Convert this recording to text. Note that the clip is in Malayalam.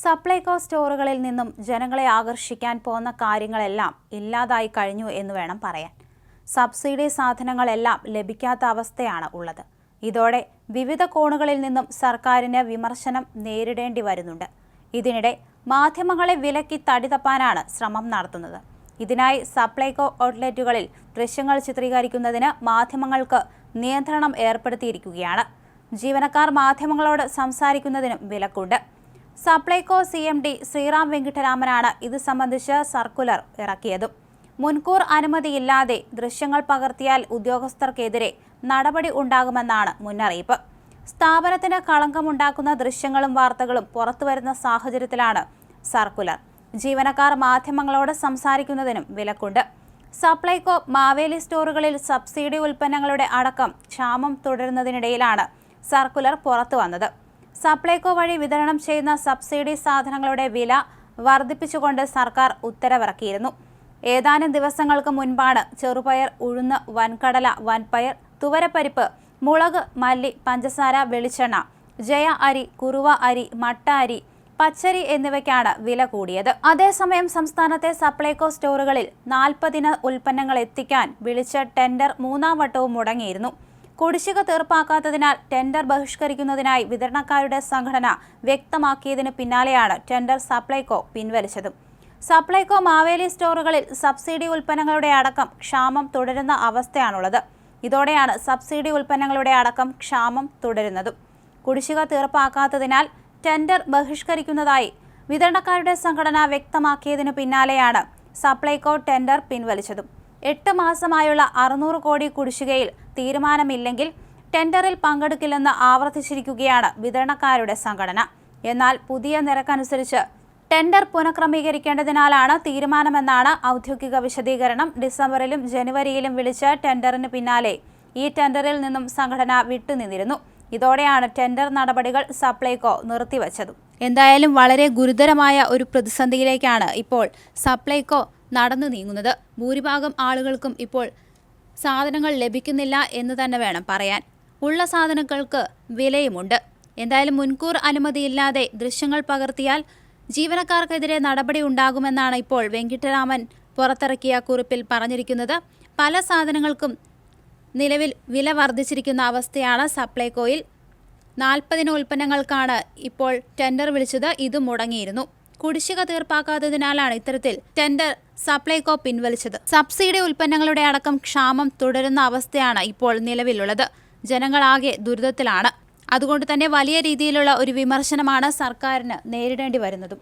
സപ്ലൈകോ സ്റ്റോറുകളിൽ നിന്നും ജനങ്ങളെ ആകർഷിക്കാൻ പോന്ന കാര്യങ്ങളെല്ലാം ഇല്ലാതായി കഴിഞ്ഞു എന്ന് വേണം പറയാൻ. സബ്സിഡി സാധനങ്ങളെല്ലാം ലഭിക്കാത്ത അവസ്ഥയാണ് ഉള്ളത്. ഇതോടെ വിവിധ കോണുകളിൽ നിന്നും സർക്കാരിന് വിമർശനം നേരിടേണ്ടി വരുന്നുണ്ട്. ഇതിനിടെ മാധ്യമങ്ങളെ വിലക്കി തടി തപ്പാനാണ് ശ്രമം നടത്തുന്നത്. ഇതിനായി സപ്ലൈകോ ഔട്ട്ലെറ്റുകളിൽ ദൃശ്യങ്ങൾ ചിത്രീകരിക്കുന്നതിന് മാധ്യമങ്ങൾക്ക് നിയന്ത്രണം ഏർപ്പെടുത്തിയിരിക്കുകയാണ്. ജീവനക്കാർ മാധ്യമങ്ങളോട് സംസാരിക്കുന്നതിനും വിലക്കുണ്ട്. Supplyco C M D Sreeram വെങ്കിട്ടരാമനാണ് ഇത് സംബന്ധിച്ച് സർക്കുലർ ഇറക്കിയത്. മുൻകൂർ അനുമതിയില്ലാതെ ദൃശ്യങ്ങൾ പകർത്തിയാൽ ഉദ്യോഗസ്ഥർക്കെതിരെ നടപടി ഉണ്ടാകുമെന്നാണ് മുന്നറിയിപ്പ്. സ്ഥാപനത്തിന് കളങ്കമുണ്ടാക്കുന്ന ദൃശ്യങ്ങളും വാർത്തകളും പുറത്തുവരുന്ന സാഹചര്യത്തിലാണ് സർക്കുലർ. ജീവനക്കാർ മാധ്യമങ്ങളോട് സംസാരിക്കുന്നതിനും വിലക്കുണ്ട്. സപ്ലൈകോ മാവേലി സ്റ്റോറുകളിൽ സബ്സിഡി ഉൽപ്പന്നങ്ങളുടെ അടക്കം ക്ഷാമം തുടരുന്നതിനിടയിലാണ് സർക്കുലർ പുറത്തു വന്നത് സപ്ലൈകോ വഴി വിതരണം ചെയ്യുന്ന സബ്സിഡി സാധനങ്ങളുടെ വില വർദ്ധിപ്പിച്ചുകൊണ്ട് സർക്കാർ ഉത്തരവിറക്കിയിരുന്നു. ഏതാനും ദിവസങ്ങൾക്ക് മുൻപാണ് ചെറുപയർ ഉഴുന്ന് വൻകടല വൻപയർ തുവരപ്പരിപ്പ് മുളക് മല്ലി പഞ്ചസാര വെളിച്ചെണ്ണ ജയ അരി കുറുവ അരി മട്ട അരി പച്ചരി എന്നിവയ്ക്കാണ് വില കൂടിയത്. അതേസമയം സംസ്ഥാനത്തെ സപ്ലൈകോ സ്റ്റോറുകളിൽ നാൽപ്പതിന ഉൽപ്പന്നങ്ങൾ എത്തിക്കാൻ വിളിച്ച ടെൻഡർ മൂന്നാം വട്ടവും മുടങ്ങിയിരുന്നു. കുടിശ്ശിക തീർപ്പാക്കാത്തതിനാൽ ടെൻഡർ ബഹിഷ്കരിക്കുന്നതിനായി വിതരണക്കാരുടെ സംഘടന വ്യക്തമാക്കിയതിന് പിന്നാലെയാണ് ടെൻഡർ സപ്ലൈകോ പിൻവലിച്ചത്. സപ്ലൈകോ മാവേലി സ്റ്റോറുകളിൽ സബ്സിഡി ഉൽപ്പന്നങ്ങളുടെ അടക്കം ക്ഷാമം തുടരുന്ന അവസ്ഥയാണുള്ളത്. ഇതോടെയാണ് സബ്സിഡി ഉൽപ്പന്നങ്ങളുടെ അടക്കം ക്ഷാമം തുടരുന്നതും. കുടിശ്ശിക തീർപ്പാക്കാത്തതിനാൽ ടെൻഡർ ബഹിഷ്കരിക്കുന്നതായി വിതരണക്കാരുടെ സംഘടന വ്യക്തമാക്കിയതിനു പിന്നാലെയാണ് സപ്ലൈകോ ടെൻഡർ പിൻവലിച്ചതും. എട്ട് മാസമായുള്ള അറുന്നൂറ് കോടി കുടിശ്ശികയിൽ തീരുമാനമില്ലെങ്കിൽ ടെൻഡറിൽ പങ്കെടുക്കില്ലെന്ന് ആവർത്തിച്ചിരിക്കുകയാണ് വിതരണക്കാരുടെ സംഘടന. എന്നാൽ പുതിയ നിരക്കനുസരിച്ച് ടെൻഡർ പുനഃക്രമീകരിക്കേണ്ടതിനാലാണ് തീരുമാനമെന്നാണ് ഔദ്യോഗിക വിശദീകരണം. ഡിസംബറിലും ജനുവരിയിലും വിളിച്ച ടെൻഡറിന് പിന്നാലെ ഈ ടെൻഡറിൽ നിന്നും സംഘടന വിട്ടുനിന്നിരുന്നു. ഇതോടെയാണ് ടെൻഡർ നടപടികൾ സപ്ലൈകോ നിർത്തിവച്ചത്. എന്തായാലും വളരെ ഗുരുതരമായ ഒരു പ്രതിസന്ധിയിലേക്കാണ് ഇപ്പോൾ സപ്ലൈകോ നടന്നു നീങ്ങുന്നത്. ഭൂരിഭാഗം ആളുകൾക്കും ഇപ്പോൾ സാധനങ്ങൾ ലഭിക്കുന്നില്ല എന്ന് തന്നെ വേണം പറയാൻ. ഉള്ള സാധനങ്ങൾക്ക് വിലയുമുണ്ട്. എന്തായാലും മുൻകൂർ അനുമതിയില്ലാതെ ദൃശ്യങ്ങൾ പകർത്തിയാൽ ജീവനക്കാർക്കെതിരെ നടപടി ഉണ്ടാകുമെന്നാണ് ഇപ്പോൾ വെങ്കിട്ടരാമൻ പുറത്തിറക്കിയ കുറിപ്പിൽ പറഞ്ഞിരിക്കുന്നത്. പല സാധനങ്ങൾക്കും നിലവിൽ വില വർദ്ധിച്ചിരിക്കുന്ന അവസ്ഥയാണ് സപ്ലൈകോയിൽ. നാൽപ്പതിന് ഉൽപ്പന്നങ്ങൾക്കാണ് ഇപ്പോൾ ടെൻഡർ വിളിച്ചത്. ഇത് മുടങ്ങിയിരുന്നു. കുടിശ്ശിക തീർപ്പാക്കാത്തതിനാലാണ് ഇത്തരത്തിൽ ടെൻഡർ സപ്ലൈകോ പിൻവലിച്ചത്. സബ്സിഡി ഉൽപ്പന്നങ്ങളുടെ അടക്കം ക്ഷാമം തുടരുന്ന അവസ്ഥയാണ് ഇപ്പോൾ നിലവിലുള്ളത്. ജനങ്ങളാകെ ദുരിതത്തിലാണ്. അതുകൊണ്ട് തന്നെ വലിയ രീതിയിലുള്ള ഒരു വിമർശനമാണ് സർക്കാരിന് നേരിടേണ്ടി വരുന്നതും.